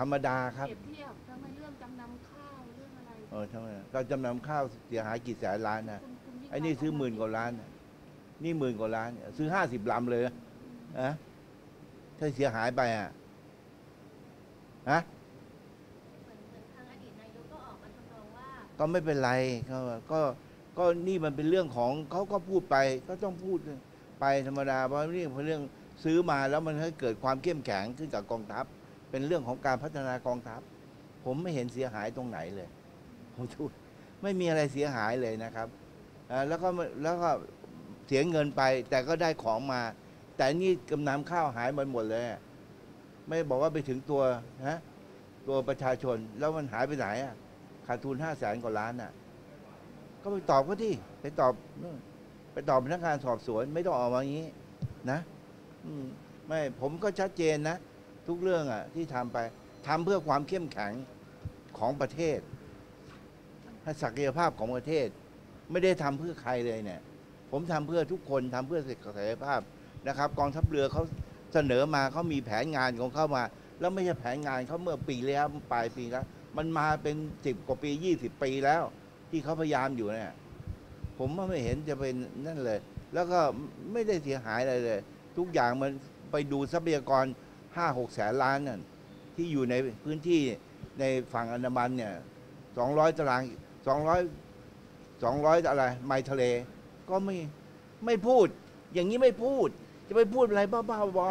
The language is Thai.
ธรรมดาครับเปรียบเทียบทั้งเรื่องจำนำข้าวเรื่องอะไรเออทำไมเราจำนำข้าวเสียหายกี่แสนล้านนะคุณคุณยิ่งไอ้นี่ซื้อหมื่นกว่าล้านน่ะนี่หมื่นกว่าล้าน ซื้อห้าสิบลำเลยนะอะถ้าเสียหายไปอะฮะเหมือนเหมือนทางอดีตนายกก็ออกมาทำนองว่าก็ไม่เป็นไรก็ก็ก็นี่มันเป็นเรื่องของเขาก็พูดไป ก็ต้องพูดไปธรรมดาเพราะนี่เป็นเรื่องซื้อมาแล้วมันให้เกิดความเข้มแข็งขึ้นกับกองทัพ เป็นเรื่องของการพัฒนากองทัพ ผมไม่เห็นเสียหายตรงไหนเลยผมดูไม่มีอะไรเสียหายเลยนะครับแล้วก็แล้วก็เสียเงินไป แต่ก็ได้ของมา แต่นี่กำนำข้าวหายไปหมดเลย ไม่บอกว่าไปถึงตัวนะตัวประชาชนแล้วมันหายไปไหนอะขาดทุนห้าแสนกว่าล้านน่ะ ก็ไปตอบเขาที่ไปตอบไปตอบพนักงานสอบสวน ไม่ต้องออกมาอย่างนี้ นะ อืมไม่ผมก็ชัดเจนนะ ทุกเรื่องอะที่ทำไปทำเพื่อความเข้มแข็งของประเทศศักยภาพของประเทศ ไม่ได้ทำเพื่อใครเลยเนี่ย ผมทำเพื่อทุกคนทำเพื่อศักยภาพนะครับ กองทัพเรือเขาเสนอมาเขามีแผนงานของเขามา แล้วไม่ใช่แผนงานเขาเมื่อปีแล้วปลายปีแล้ว มันมาเป็นสิบกว่าปียี่สิบปีแล้ว ที่เขาพยายามอยู่เนี่ยผมว่าไม่เห็นจะเป็นนั่นเลย แล้วก็ไม่ได้เสียหายอะไรเลย ทุกอย่างมันไปดูทรัพยากร ห้าหกแสนล้านนั่นที่อยู่ในพื้นที่ในฝั่งอันดามันเนี่ยสองร้อยตารางสองร้อยสองร้อยอะไร ไมล์ทะเล ก็ไม่ไม่พูด อย่างนี้ไม่พูด จะไปพูดอะไรบ้าๆบอ